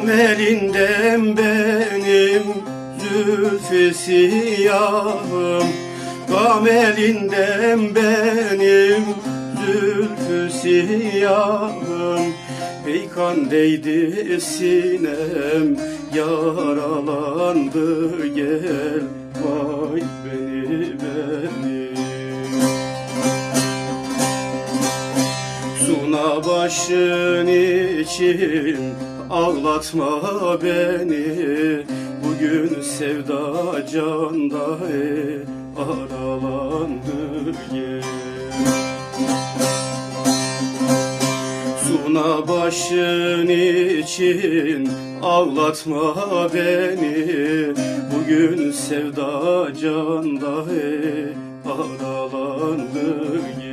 Gam elinden benim zülfü siyahım. Gam elinden benim zülfü siyahım. Peykan değdi sinem yaralandı gel Vay beni beni. Suna başın için ağlatma beni Bugün sevda canda e, aralandı gel Suna başın için ağlatma beni Bugün sevda canda e, aralandı gel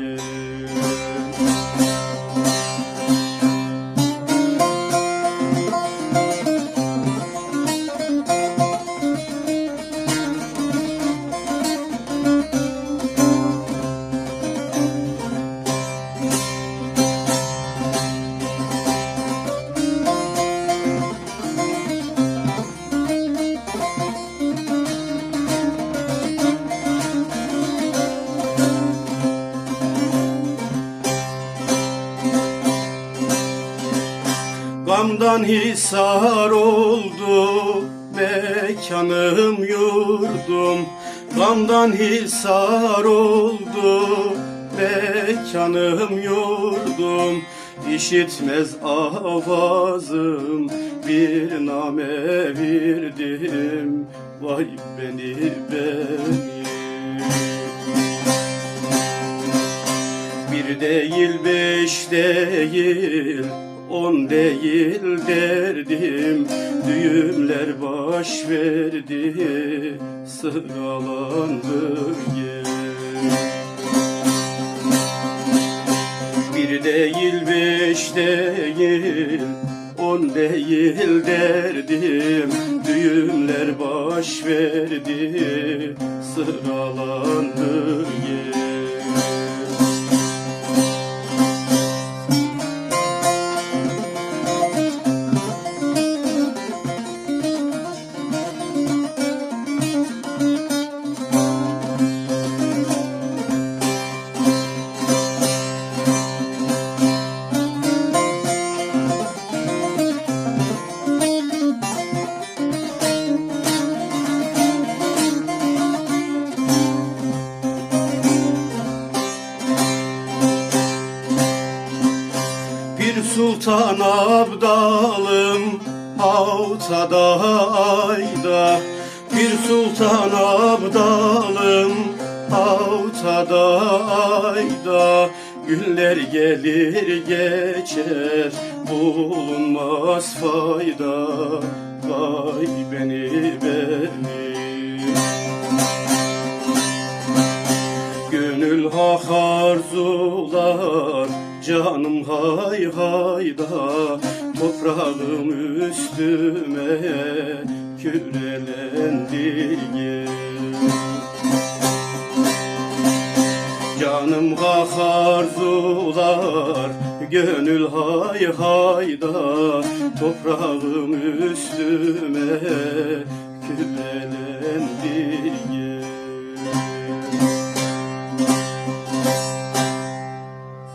Gamdan hisar oldu mekanım yurdum. Gamdan hisar oldu mekanım yurdum. İşitmez avazım bir name verdim. Vay beni beni Bir değil beş değil on değil derdim. Düğümler baş verdi sıralandı Bir değil beş değil on değil derdim. Düğümler baş verdi sıralandı gel Bir sultan abdalım Havtada ayda. Bir sultan abdalım Havtada ayda. Günler gelir geçer Bulunmaz fayda. Vay beni beni. Gönül hak arzular Canım hay hayda Toprağım üstüme Kürelendi Canım hak arzular Gönül hay hayda Toprağım üstüme